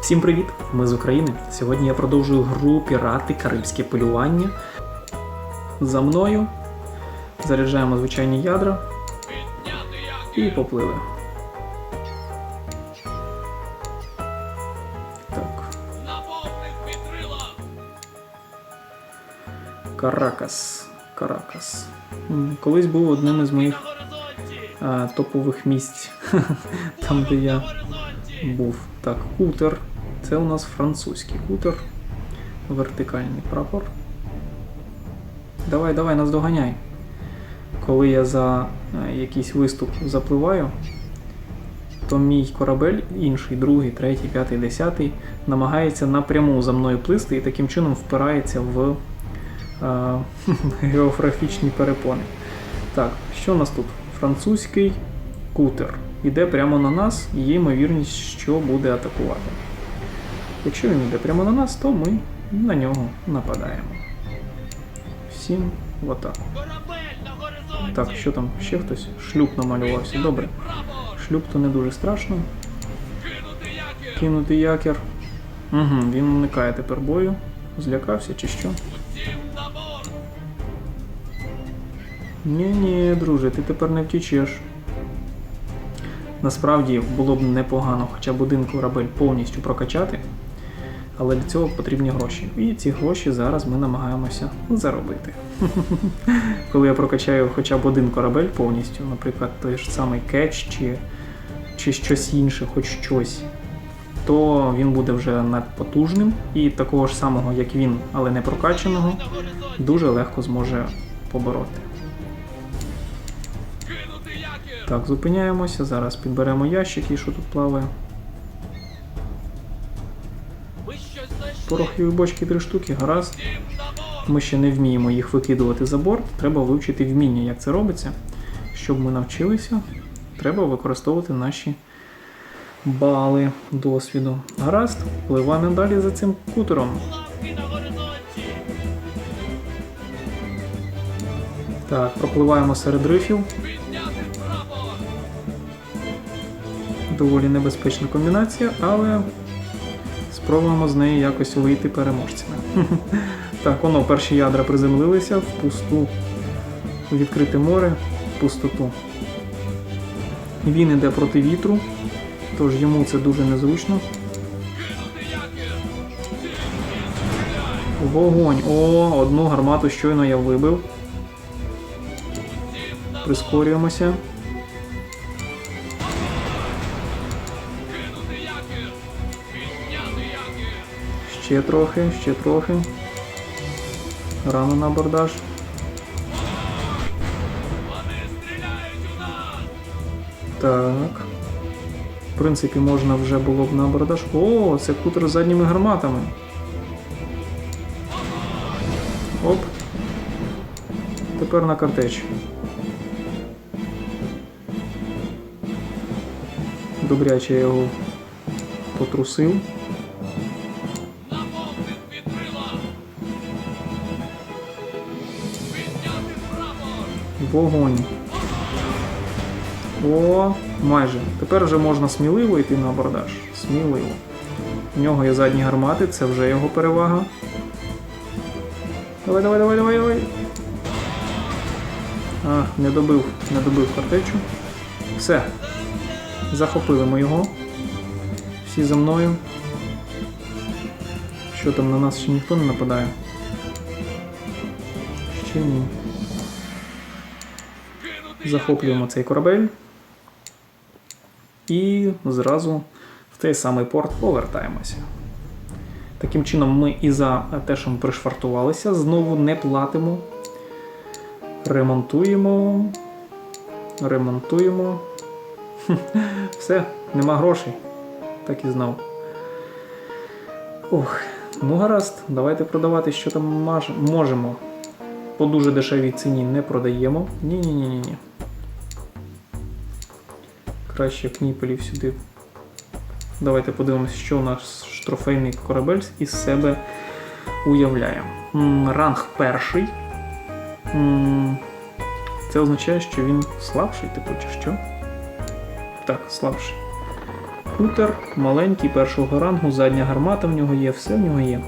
Всім привіт! Ми з України. Сьогодні я продовжую гру Пірати Карибське полювання. За мною заряджаємо звичайні ядра і поплили. Так. Каракас. Каракас. Колись був одним із моїх а, топових місць, там де я був. Так, кутер. Це у нас французький кутер. Вертикальний прапор. Давай, давай, нас доганяй. Коли я за е, якийсь виступ запливаю, то мій корабель, інший, другий, третій, п'ятий, десятий, намагається напряму за мною плисти і таким чином впирається в е, географічні перепони. Так, що у нас тут? Французький кутер. Іде прямо на нас, і є ймовірність, що буде атакувати. Якщо він йде прямо на нас, то ми на нього нападаємо. Всім в атаку. Так, що там? Ще хтось? Шлюб намалювався. Добре. Шлюб то не дуже страшно. Кинути якір. Угу, він уникає тепер бою. Злякався чи що? Ні, ні, друже, ти тепер не втічеш. Насправді було б непогано хоча б один корабель повністю прокачати, але для цього потрібні гроші. І ці гроші зараз ми намагаємося заробити. Коли я прокачаю хоча б один корабель повністю, наприклад, той ж самий кетч чи, чи щось інше, хоч щось, то він буде вже надпотужним і такого ж самого, як він, але не прокачаного, дуже легко зможе побороти. Так, зупиняємося. Зараз підберемо ящики, що тут плаває. Порохові бочки три штуки, гаразд. Ми ще не вміємо їх викидувати за борт. Треба вивчити вміння, як це робиться. Щоб ми навчилися, треба використовувати наші бали досвіду. Гаразд, пливаємо далі за цим кутером. Так, пропливаємо серед рифів. Доволі небезпечна комбінація, але спробуємо з неї якось вийти переможцями. Так, воно перші ядра приземлилися в пусту у відкрите море, в пустоту. Він іде проти вітру, тож йому це дуже незручно. Вогонь! О, одну гармату щойно я вибив. Прискорюємося. Ще трохи, ще трохи. Рано на абордаж. Так. В принципі, можна вже було б на абордаж. О, це кутер з задніми гарматами. Оп. Тепер на картеч. Добряче я його потрусив. Вогонь. О, майже. Тепер вже можна сміливо йти на абордаж. Сміливо. У нього є задні гармати, це вже його перевага. Давай, давай, давай, давай, давай. А, не добив, не добив картечу. Все. Захопили ми його. Всі за мною. Що там на нас ще ніхто не нападає? Ще ні. Захоплюємо цей корабель. І зразу в той самий порт повертаємося. Таким чином, ми і за те, що ми пришвартувалися, знову не платимо. Ремонтуємо. Ремонтуємо. Все, нема грошей. Так і знав. Ох, ну гаразд, давайте продавати, що там можемо. По дуже дешевій ціні не продаємо. Ні-ні-ні-ні. Краще кніпелів сюди. Давайте подивимося, що у нас трофейний корабель із себе уявляє. Ранг перший. Це означає, що він слабший, типу, чи що? Так, слабший. кутер, маленький першого рангу, задня гармата в нього є, все в нього є.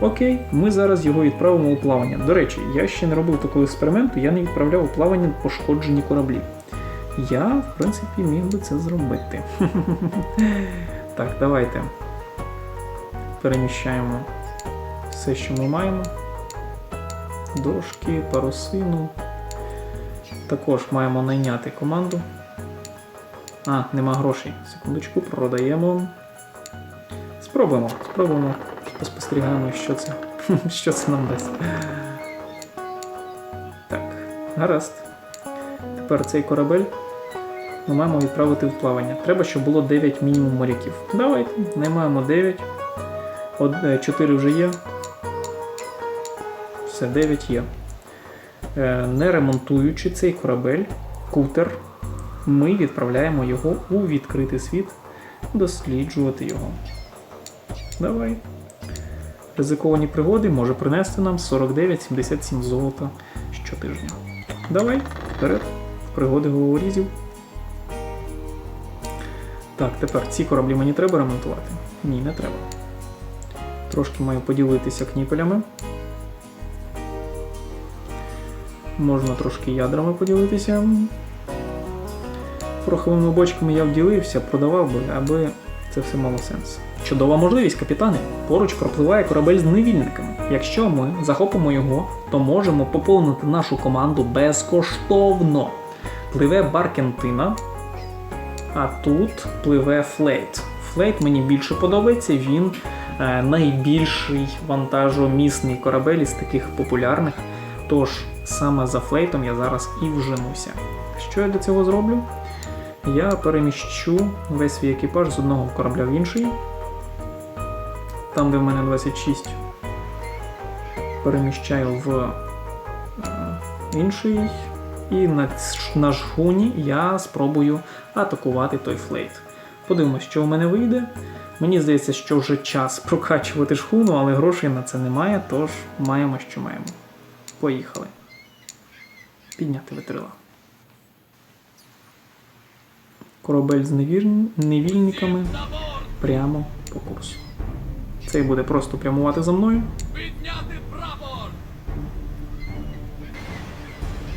Окей, ми зараз його відправимо у плавання. До речі, я ще не робив такого експерименту, я не відправляв у плавання пошкоджені кораблі. Я, в принципі, міг би це зробити. Так, давайте переміщаємо все, що ми маємо. Дошки, парусину. Також маємо найняти команду. А, нема грошей. Секундочку, продаємо. Спробуємо, спробуємо. Поспостерігаємо, що це. що це нам дасть. Так, гаразд. Тепер цей корабель ми маємо відправити в плавання. Треба, щоб було 9 мінімум моряків. Давайте, наймаємо 9. 4 вже є. Все, 9 є. Е, Не ремонтуючи цей корабель, кутер, ми відправляємо його у відкритий світ досліджувати його. Давай. Ризиковані пригоди може принести нам 49-77 золота щотижня. Давай, вперед, пригоди головорізів. Так, тепер ці кораблі мені треба ремонтувати? Ні, не треба. Трошки маю поділитися кніпелями. Можна трошки ядрами поділитися. Пороховими бочками я вділився, продавав би, аби це все мало сенс. Чудова можливість, капітане. Поруч пропливає корабель з невільниками. Якщо ми захопимо його, то можемо поповнити нашу команду безкоштовно. Пливе Баркентина, а тут пливе Флейт. Флейт мені більше подобається, він е, найбільший вантажомісний корабель із таких популярних. Тож саме за флейтом я зараз і вженуся. Що я для цього зроблю? Я переміщу весь свій екіпаж з одного корабля в інший. Там, де в мене 26, переміщаю в е, інший. І на, на жгуні я спробую атакувати той флейт. Подивимось, що в мене вийде. Мені здається, що вже час прокачувати шхуну, але грошей на це немає, тож маємо, що маємо. Поїхали. Підняти витрила. Корабель з невір- невільниками прямо по курсу. Цей буде просто прямувати за мною.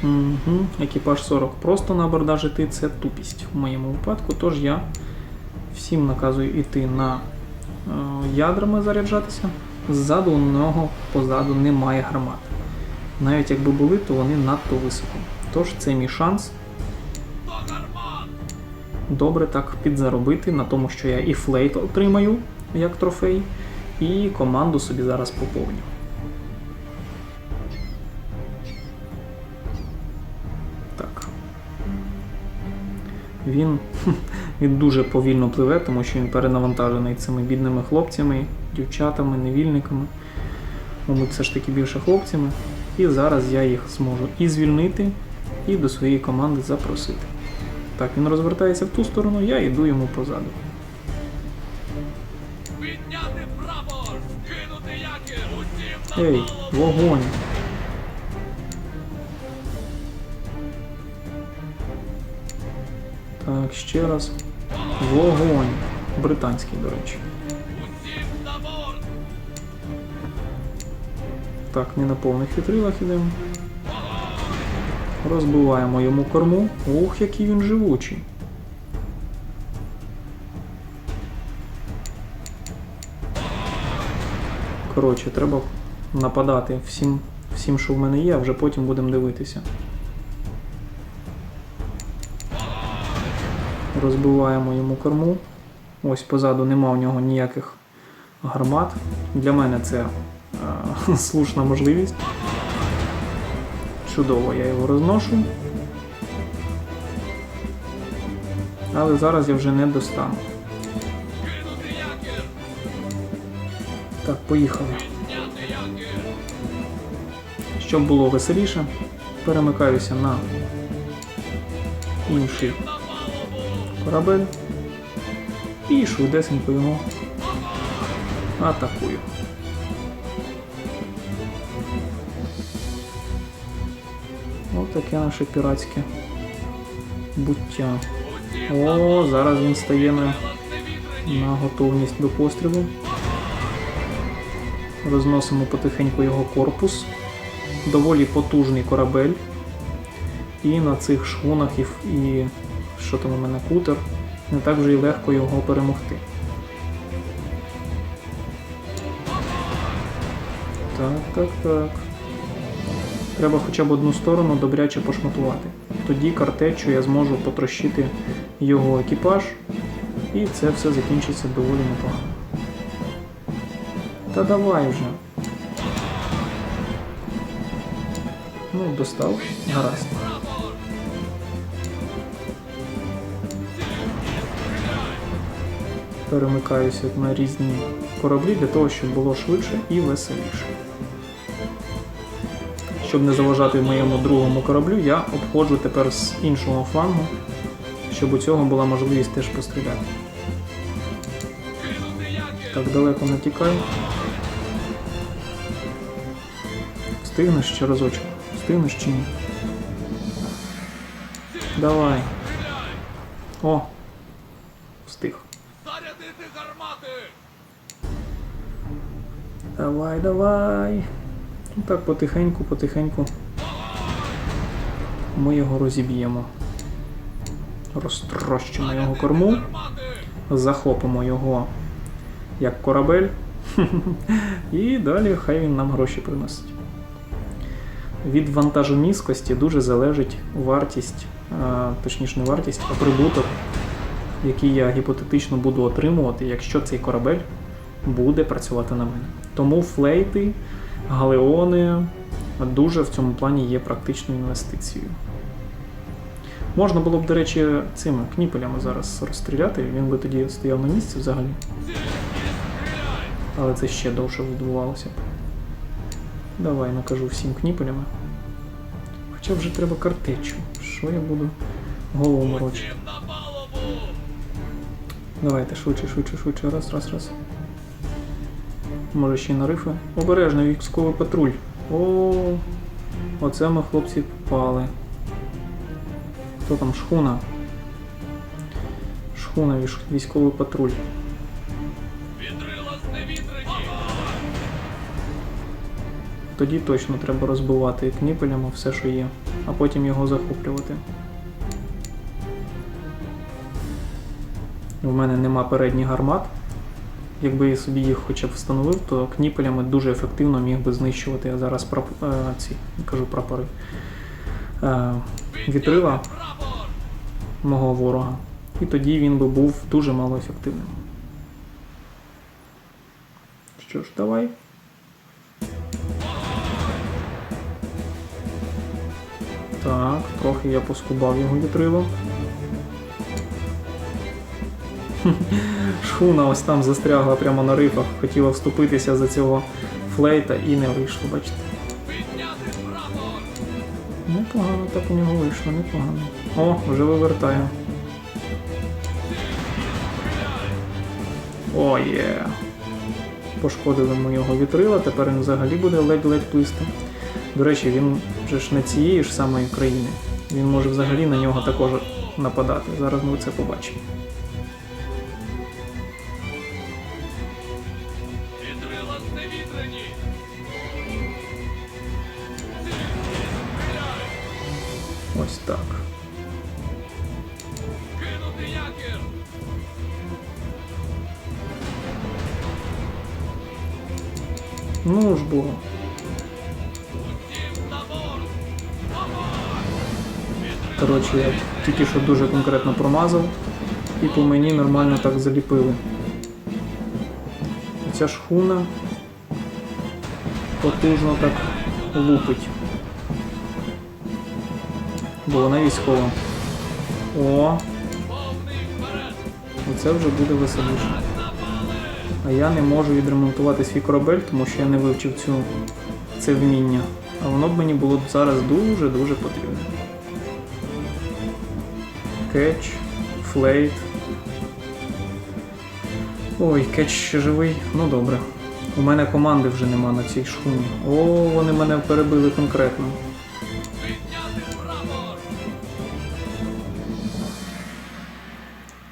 Угу. Екіпаж 40 просто на абордаж іти це тупість в моєму випадку. Тож я всім наказую йти на е, ядрами заряджатися. Ззаду у нього позаду немає гармат. Навіть якби були, то вони надто високо. Тож це мій шанс добре так підзаробити на тому, що я і флейт отримаю як трофей, і команду собі зараз поповню. Він, він дуже повільно пливе, тому що він перенавантажений цими бідними хлопцями, дівчатами, невільниками. Мабуть, все ж таки більше хлопцями. І зараз я їх зможу і звільнити, і до своєї команди запросити. Так, він розвертається в ту сторону, я йду йому позаду. Підняти прапор! Кинути якір! Ей, вогонь! Так, ще раз. Вогонь. Британський, до речі. Так, не на повних вітрилах ідемо. Розбиваємо йому корму. Ух, який він живучий. Коротше, треба нападати всім, всім, що в мене є, а вже потім будемо дивитися. Розбиваємо йому корму. Ось позаду нема у нього ніяких гармат. Для мене це е, слушна можливість. Чудово, я його розношу. Але зараз я вже не достану. Так, поїхали. Щоб було веселіше, перемикаюся на інший! Корабель і швидесенько його атакую. Ось таке наше піратське буття. О, зараз він стає на на готовність до пострілу. Розносимо потихеньку його корпус. Доволі потужний корабель. І на цих шхунах і що там у мене кутер, не так вже й легко його перемогти. Так, так, так. Треба хоча б одну сторону добряче пошматувати. Тоді картечу я зможу потрощити його екіпаж, і це все закінчиться доволі непогано. Та давай вже. Ну, достав. Гаразд. Перемикаюся на різні кораблі для того, щоб було швидше і веселіше. Щоб не заважати моєму другому кораблю, я обходжу тепер з іншого флангу, щоб у цього була можливість теж постріляти. Так далеко не тікай. Встигнеш ще разочок? Встигнеш чи ні? Давай. О! Встиг. Зарядити гармати! Давай, давай. Ну так потихеньку, потихеньку. Ми його розіб'ємо. Розтрощимо його корму. Захопимо його як корабель, і далі хай він нам гроші приносить. Від вантажомісткості дуже залежить вартість, точніше не вартість, а прибуток, який я гіпотетично буду отримувати, якщо цей корабель буде працювати на мене. Тому флейти, галеони дуже в цьому плані є практичною інвестицією. Можна було б, до речі, цими кніпелями зараз розстріляти, він би тоді стояв на місці взагалі. Але це ще довше відбувалося. Давай накажу всім кніпелями. Хоча вже треба картечу. Що я буду голову морочити? Давайте швидше, швидше, швидше. Раз, раз, раз. Може ще й на рифи. Обережно, військовий патруль. О, оце ми хлопці попали. Хто там? Шхуна. Шхуна, військовий патруль. Тоді точно треба розбивати кніпелями все, що є, а потім його захоплювати. У мене нема передніх гармат. Якби я собі їх хоча б встановив, то кніпелями дуже ефективно міг би знищувати я зараз прап... е, ці, кажу прапори. Е, вітрила мого ворога. І тоді він би був дуже малоефективним. Що ж, давай. Так, трохи я поскубав його вітрило. Шхуна ось там застрягла прямо на рифах, хотіла вступитися за цього флейта і не вийшло, бачите. Непогано так у нього вийшло, непогано. О, вже вивертає. О, є. Пошкодили ми його вітрила, тепер він взагалі буде ледь-ледь плисти. До речі, він вже ж не цієї ж самої країни. Він може взагалі на нього також нападати. Зараз ми це побачимо. Ось так. Ну ж борт! Коротше, я тільки що дуже конкретно промазав, і по мені нормально так заліпили. Ця шхуна потужно так лупить. Бо вона військова. О, оце вже буде веселіше. А я не можу відремонтувати свій корабель, тому що я не вивчив цю, це вміння. А воно б мені було зараз дуже-дуже потрібно. Кетч, флейт. Ой, кетч ще живий. Ну добре. У мене команди вже нема на цій шхуні. О, вони мене перебили конкретно.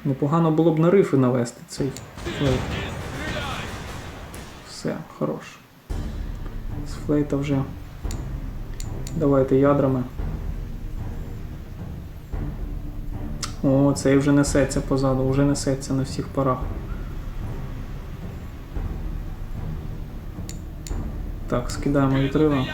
Непогано було б на рифи навести цей флейт. Все, хорош. З флейта вже. Давайте ядрами. О, цей вже несеться позаду, вже несеться на всіх парах. Так, скидаємо вітрила.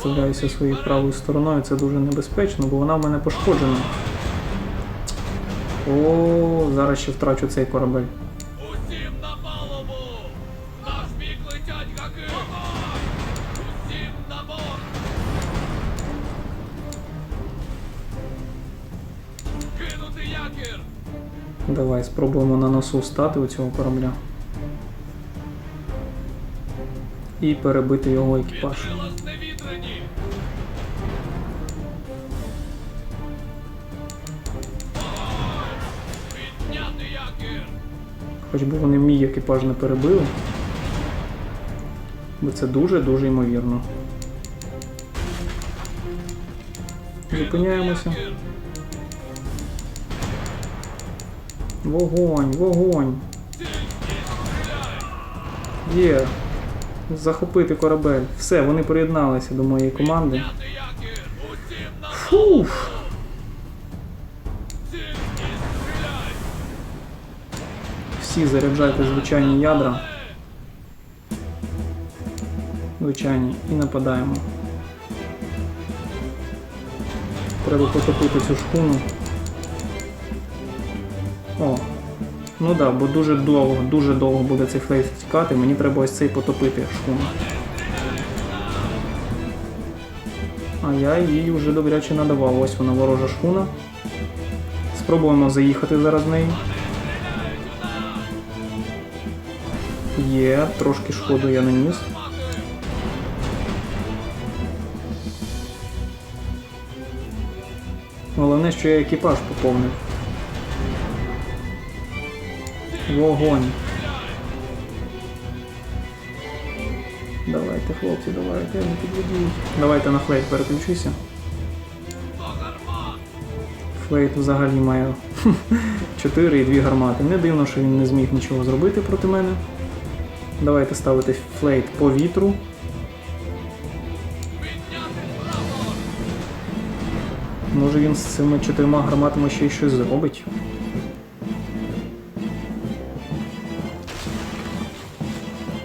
Підставляюся своєю правою стороною, це дуже небезпечно, бо вона в мене пошкоджена. О, зараз ще втрачу цей корабель. Усім на палубу! Наш бік летять гаки! Усім на борт! Кинути якір! Давай спробуємо на носу стати у цього корабля. І перебити його екіпаж. Хоч би вони мій екіпаж не перебили. Бо це дуже-дуже ймовірно. Зупиняємося. Вогонь, вогонь. Є. Захопити корабель. Все, вони приєдналися до моєї команди. Підняти Всі заряджайте звичайні ядра. Звичайні. І нападаємо. Треба потопити цю шхуну. О. Ну да, бо дуже довго, дуже довго буде цей флейт втікати. Мені треба ось цей потопити шхуну. А я їй вже добряче надавав. Ось вона ворожа шхуна. Спробуємо заїхати зараз в неї. Є, трошки шкоду я наніс. Головне, що я екіпаж поповнив. Вогонь. Давайте, хлопці, давайте, не підведіть. Давайте на флейт переключуся. Флейт взагалі має 4 і 2 гармати. Не дивно, що він не зміг нічого зробити проти мене. Давайте ставити флейт по вітру. Може він з цими чотирма гарматами ще й щось зробить.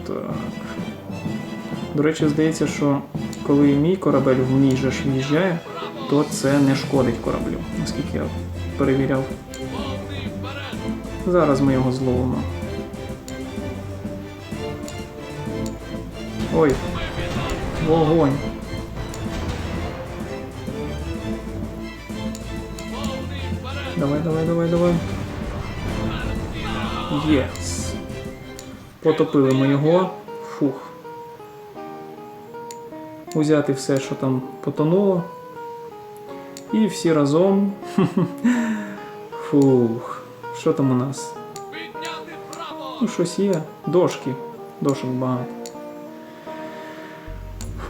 Так. До речі, здається, що коли мій корабель в мій же ж в'їжджає, то це не шкодить кораблю, наскільки я перевіряв. Зараз ми його зловимо. Ой, вогонь. Давай, давай, давай, давай. Єс. Потопили ми його. Фух. Узяти все, що там потонуло. І всі разом. Фух. Що там у нас? Ну, щось є. Дошки. Дошок багато.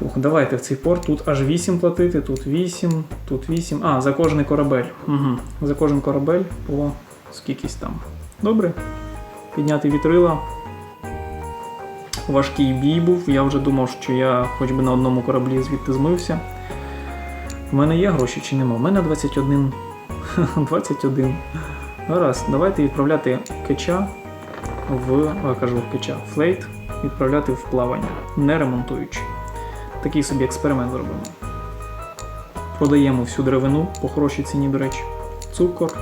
Фух, давайте в цей порт. Тут аж 8 платити, тут 8, тут 8. А, за кожний корабель. Угу. За кожен корабель по скількись там. Добре. Підняти вітрила. Важкий бій був. Я вже думав, що я хоч би на одному кораблі звідти змився. У мене є гроші чи нема? У мене 21. 21. Гаразд, давайте відправляти кеча в кажу кеча, флейт відправляти в плавання, не ремонтуючи. Такий собі експеримент зробимо. Продаємо всю деревину по хорошій ціні, до речі, цукор,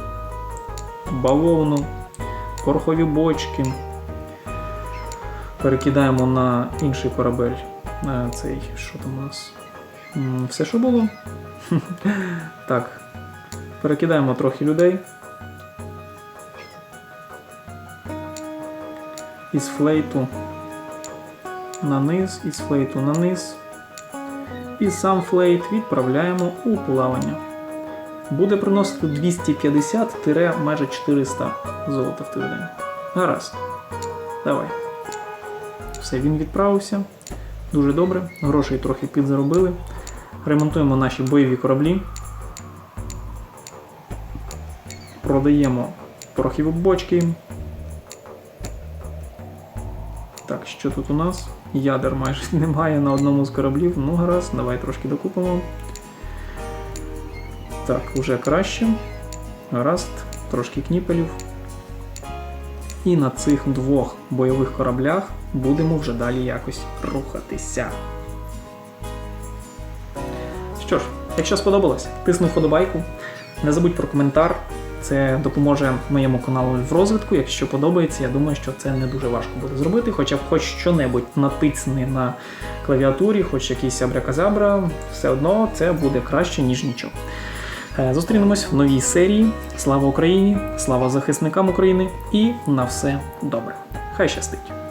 бавовну, порохові бочки. Перекидаємо на інший корабель. Е, Цей, що там у нас? Все, що було? так. Перекидаємо трохи людей. із флейту на низ, із флейту на низ. І сам флейт відправляємо у плавання. буде приносити 250 майже 400 золота в тиждень. Гаразд. Давай. Все, він відправився. Дуже добре. Грошей трохи підзаробили. Ремонтуємо наші бойові кораблі. Продаємо порохові бочки. Що тут у нас? Ядер майже немає на одному з кораблів. Ну, гаразд, давай трошки докупимо. Так, уже краще. Гаразд, трошки кніпелів. І на цих двох бойових кораблях будемо вже далі якось рухатися. Що ж, якщо сподобалось, тисни вподобайку. Не забудь про коментар. Це допоможе моєму каналу в розвитку. Якщо подобається, я думаю, що це не дуже важко буде зробити. Хоча б хоч що-небудь натисни на клавіатурі, хоч якийсь абраказабра, все одно це буде краще, ніж нічого. Е, Зустрінемось в новій серії. Слава Україні! Слава захисникам України і на все добре! Хай щастить!